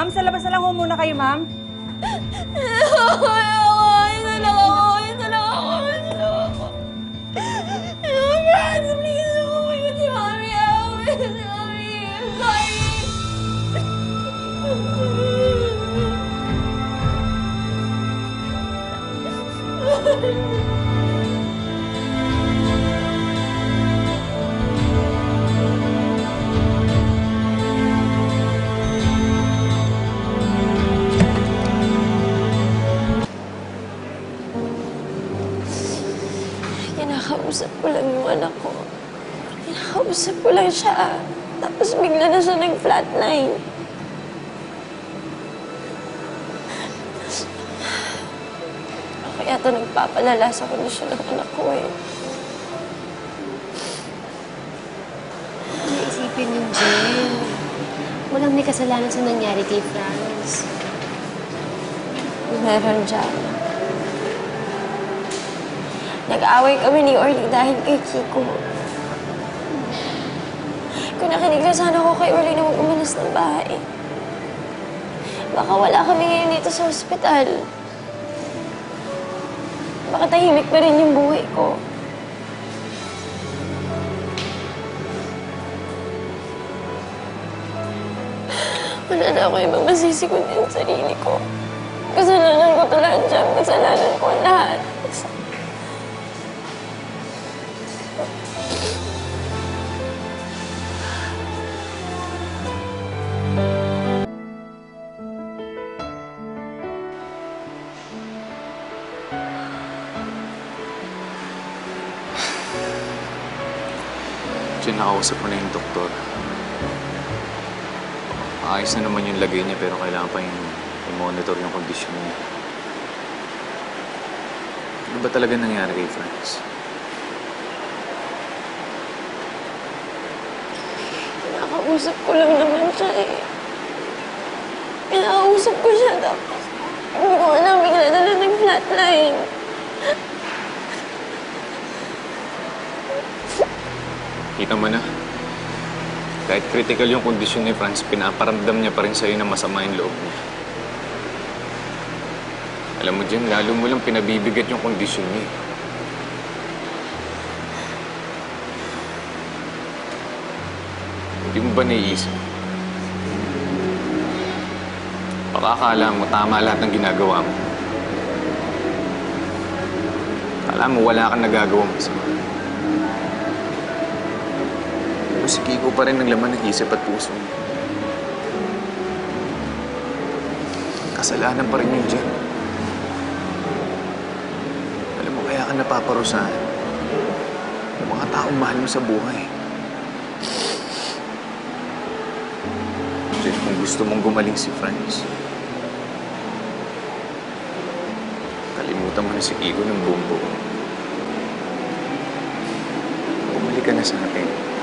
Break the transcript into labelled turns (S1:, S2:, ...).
S1: Ma'am, sa labas na lang ho muna kayo, ma'am.
S2: Kinakausap ko lang yung anak ko. Kinakausap ko lang siya. Tapos bigla na siya nag-flatline. Kaya ito nagpapalala sa kondisyon ng anak ko eh.
S3: Naisipin yung Jen. Walang may kasalanan sa nangyari kay Franz.
S2: Meron siya. Nag-away kami ni Orly dahil kay Kiko. Kung nakinig na sana ako kay Orly na umalis ng bahay. Baka wala kami ngayon dito sa ospital. Baka tahimik pa rin yung buhay ko. Wala na ako ibang masisi kundi ang sarili ko. Kasalanan ko to lahat dyan. Kasalanan ko lahat.
S4: Diyan nakausap ko na yung doktor. Ayos na naman yung lagay niya pero kailangan pa yung i-monitor yung kondisyon niya. Ano ba talaga nangyari kay Franz?
S2: Kinakausap ko lang naman siya eh. Kinakausap ko siya tapos hindi ko alam bigla na lang nag-flatline.
S4: Kita mo na. Kahit critical yung kondisyon ni Franz, pinaparamdam niya pa rin sa'yo na masama yung loob niya. Alam mo dyan, lalo mo lang pinabibigat yung kondisyon niya. Hindi mo ba naiisip? Baka akala mo tama lahat ng ginagawa mo. Akala mo wala kang nagagawang masama. Si Kiko pa rin ang laman ng isip at puso mo. Kasalanan pa rin yung Jen. Alam mo, kaya ka napaparusahan. Yung mga taong mahal mo sa buhay. Jen, kung gusto mong gumaling si Franz, kalimutan mo na si Kiko ng buong buo. Bumalik ka na sa akin.